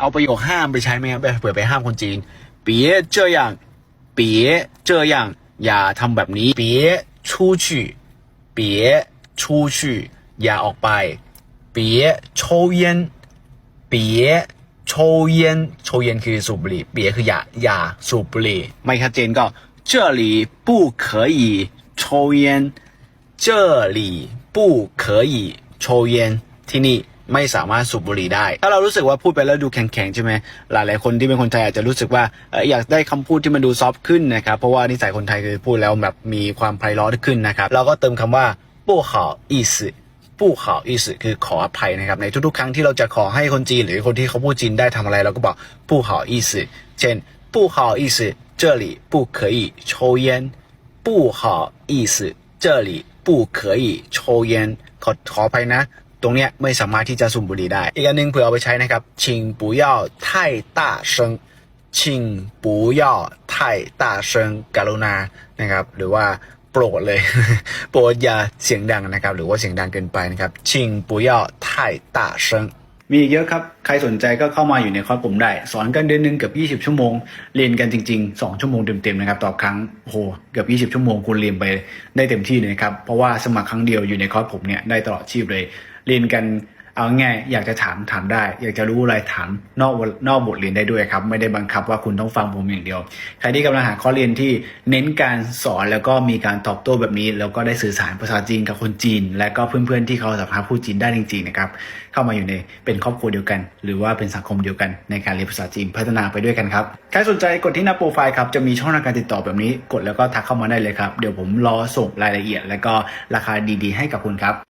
เอาประโยคห้ามไปใช้ไหมครับเผื่อไปห้ามคนจีน别这样别这样อย่าทำแบบนี้别出去别出去อย่าออกไป别抽烟别抽烟抽烟คือสูบบุหรี่เบียคืออย่าอย่าสูบบุหรี่ไม่ชัดเจนก็这里不可以抽烟这里不可以抽烟ที่นี่ ไม่สามารถสูบบุหรี่ได้ ถ้าเรารู้สึกว่าพูดไปแล้วดูแข็งๆใช่ไหมหลายๆคนที่เป็นคนไทยอาจจะรู้สึกว่าเอ่ออยากได้คำพูดที่มันดูซอฟต์ขึ้นนะครับเพราะว่านิสัยคนไทยคือพูดแล้วแบบมีความไพเราะขึ้นนะครับเราก็เติมคำว่า不好意思不好意思คือขออภัยนะครับในทุกๆ ครั้งที่เราจะขอให้คนจีน หรือคนที่เขาพูดจีนได้ทำอะไรเราก็บอก不好意思เช่น不好意思这里不可以抽烟不好意思这里不可以抽烟ขอขออภัยนะ ต รงเนี้ยไม่สามารถที่จะสูบบุหรี่ได้ อีกอันหนึ่งเผื่อเอาไปใช้นะครับ请不要太大声请不要太大声กรุณานะครับ หรือว่าโปรดเลย โปรดอย่าเสียงดังนะครับ หรือว่าเสียงดังเกินไปนะครับ请不要太大声มีอีกเยอะครับ ใครสนใจก็เข้ามาอยู่ในคอร์สผมได้ สอนกันเดือนหนึงเกือบ20 ชั่วโมง เรียนกันจริง ๆ 2 ชั่วโมงเต็มๆนะครับต่อครั้งโอ้โหเกือบ20 ชั่วโมงคุณเรียนไปได้เต็มที่เลยนะครับ เพราะว่าสมัครครั้งเดียวอยู่ในคอร์สผมเนี่ยได้ตลอดชีพเลย เรียนกันเอาง่ายอยากจะถามถามได้ อยากจะรู้อะไรถามนอกนอกบทเรียนได้ด้วยครับ ไม่ได้บังคับว่าคุณต้องฟังผมอย่างเดียว ใครที่กำลังหาข้อเรียนที่เน้นการสอนแล้วก็มีการตอบโต้แบบนี้ แล้วก็ได้สื่อสารภาษาจีนกับคนจีน และก็เพื่อนๆที่เขาสามารถพูดจีนได้จริงๆนะครับเข้ามาอยู่ในเป็นครอบครัวเดียวกัน หรือว่าเป็นสังคมเดียวกันในการเรียนภาษาจีนพัฒนาไปด้วยกันครับใครสนใจกดที่หน้าโปรไฟล์ครับจะมีช่องทางการติดต่อแบบนี้กดแล้วก็ทักเข้ามาได้เลยครับเดี๋ยวผมรอส่งรายละเอียด และก็ราคาดี ๆ ให้กับคุณครับ